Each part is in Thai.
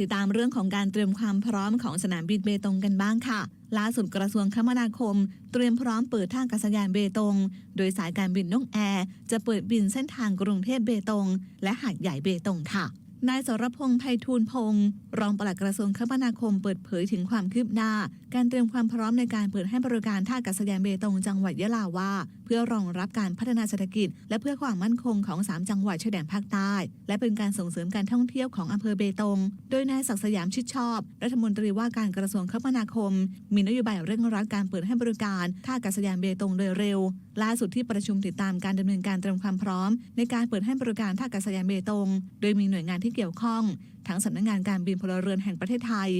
ติดตามเรื่องของการเตรียมความพร้อมของสนามบินเบตงกันบ้างค่ะ ล่าสุดกระทรวงคมนาคม เตรียมพร้อมเปิดท่าอากาศยานเบตง โดยสายการบินนกแอร์จะเปิดบินเส้นทางกรุงเทพเบตง และหาดใหญ่เบตงค่ะ นายสรพงษ์ไพฑูรย์พงศ์รองปลัดกระทรวงคมนาคมเปิดเผยถึงความคืบหน้า การเตรียมความพร้อมในการเปิดให้บริการท่าอากาศยานเบตงจังหวัดยะลาว่า เพื่อรองรับการพัฒนาเศรษฐกิจ และเพื่อความมั่นคงของ 3 จังหวัดชายแดนภาคใต้ และเป็นการส่งเสริมการท่องเที่ยวของอำเภอเบตง โดยนายศักดิ์สยามชิดชอบ รัฐมนตรีว่าการกระทรวงคมนาคม มีนโยบายเร่งรัดการเปิดให้บริการท่าอากาศยานเบตงโดยเร็ว ล่าสุดที่ประชุมติดตามการดำเนินการเตรียมความพร้อม ในการเปิดให้บริการท่าอากาศยานเบตง โดยมีหน่วยงานที่เกี่ยวข้อง ทั้งสำนักงานการบินพลเรือนแห่งประเทศไทย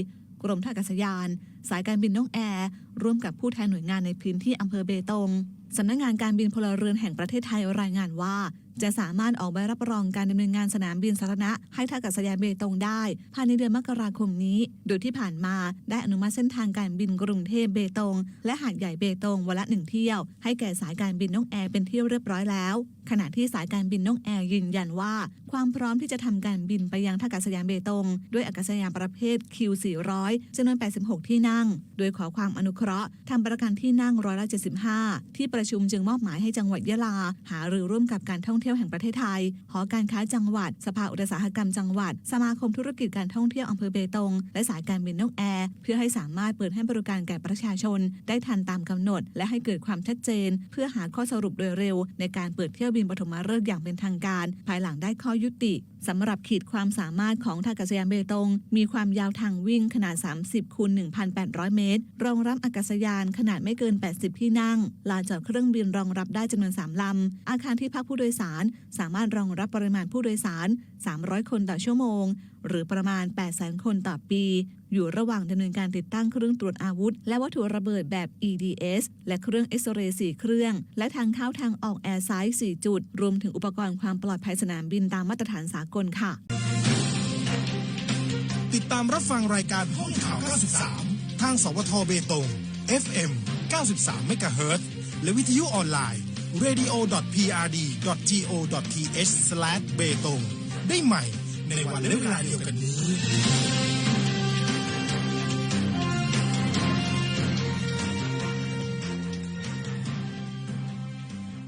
กรมท่าอากาศยาน สายการบินนกแอร์ ร่วมกับผู้แทนหน่วยงานในพื้นที่อำเภอเบตงสำนักงานการบินพลเรือนแห่งประเทศไทยรายงานว่า จะสามารถออกใบรับรองการดำเนินงานสนามบินสาธารณะให้ท่าอากาศยานเบตงได้ ภายในเดือนมกราคมนี้ โดยที่ผ่านมาได้อนุมัติเส้นทางการบินกรุงเทพเบตง และหาดใหญ่เบตงวันละหนึ่งเที่ยว ให้แก่สายการบินนกแอร์เป็นที่เรียบร้อยแล้ว ขณะที่สายการบินนกแอร์ยืนยันว่า ความพร้อมที่จะทำการบินไปยังท่าอากาศยานเบตง ด้วยอากาศยานประเภท Q400 จำนวน 86 ที่นั่ง โดยขอความอนุเคราะห์ทำประกันที่นั่งร้อยละ75 ที่ประชุมจึงมอบหมายให้จังหวัดยะลา หารือร่วมกับการท่องเที่ยวที่ยวแห่งประเทศไทย หอการค้าจังหวัด สภาอุตสาหกรรมจังหวัด สมาคมธุรกิจการท่องเที่ยวอำเภอเบตง และสายการบินนกแอร์ เพื่อให้สามารถเปิดให้บริการแก่ประชาชน ได้ทันตามกำหนด และให้เกิดความชัดเจน เพื่อหาข้อสรุปโดยเร็ว ในการเปิดเที่ยวบินปฐมฤกษ์อย่างเป็นทางการ ภายหลังได้ข้อยุติสำหรับขีดความสามารถของท่าอากาศยานเบตง มีความยาวทางวิ่งขนาด 30คูณ1,800 เมตร รองรับอากาศยานขนาดไม่เกิน 80 ที่นั่ง ลานจอดเครื่องบินรองรับได้จำนวน 3 ลำ อาคารที่พักผู้โดยสารสามารถรองรับปริมาณผู้โดยสาร 300 คนต่อชั่วโมง หรือประมาณ 800,000 คนต่อปี อยู่ระหว่างดำเนินการติดตั้งเครื่องตรวจอาวุธ และวัตถุระเบิดแบบ EDS และเครื่องเอ็กซเรย์4เครื่อง และทางเข้าทางออกแอร์ไซส์4จุด รวมถึงอุปกรณ์ความปลอดภัยสนามบินตามมาตรฐานสากลค่ะ ติดตามรับฟังรายการห้องข่าว 93 ทางสวทเบตง FM 93 MHz และวิทยุออนไลน์ radio.prd.go.th/betong ได้ใหม่ในวันและเวลาเดียวกันนี้